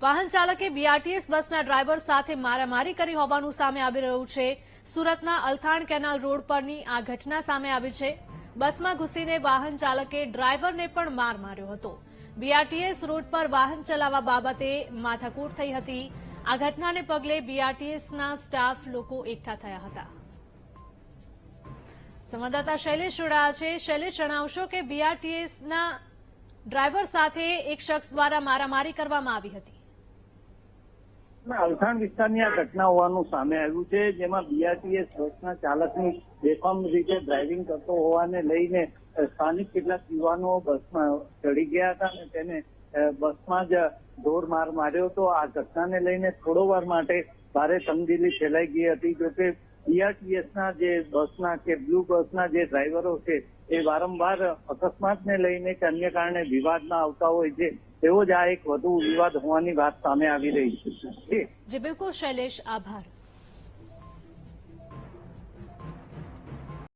વાહન ચાલકે બીઆરટીએસ બસના ડ્રાઈવર સાથે મારામારી કરી હોવાનું સામે આવી રહ્યું છે. સુરતના અલથાણ કેનાલ રોડ પરની આ ઘટના સામે આવી છે. બસમાં ઘૂસીને વાહન ચાલકે ડ્રાઈવરને પણ માર માર્યો હતો. બીઆરટીએસ રોડ પર વાહન ચલાવવા બાબતે માથાકૂટ થઈ હતી. આ ઘટનાને પગલે બીઆરટીએસના સ્ટાફ લોકો એકઠા થયા હતા. સંવાદદાતા શૈલેષ જોડાયા છે. શૈલેષ, જણાવશો કે બીઆરટીએસના ડ્રાઈવર સાથે એક શખ્સ દ્વારા મારામારી કરવામાં આવી હતી. અલથાણ વિસ્તારની આ ઘટના હોવાનું સામે આવ્યું છે, જેમાં બીઆરટીએસ બસના ચાલકની બેફામ રીતે ડ્રાઇવિંગ કરતો હોવાને લઈને સ્થાનિક કેટલાક યુવાનો બસમાં ચડી ગયા હતા અને તેને બસમાં જ ઢોર માર માર્યો હતો આ ઘટનાને લઈને થોડો વાર માટે ભારે તંગદીલી ફેલાઈ ગઈ હતી જોકે બીઆરટીએસના જે બસના કે બ્લુ બસના જે ડ્રાઈવરો છે, એ વારંવાર અકસ્માતને લઈને કે અન્ય કારણે વિવાદમાં આવતા હોય છે. એવો જ આ એક વધુ વિવાદ હોવાની વાત સામે આવી રહી છે. જી. બિલકુલ, શૈલેષ, આભાર.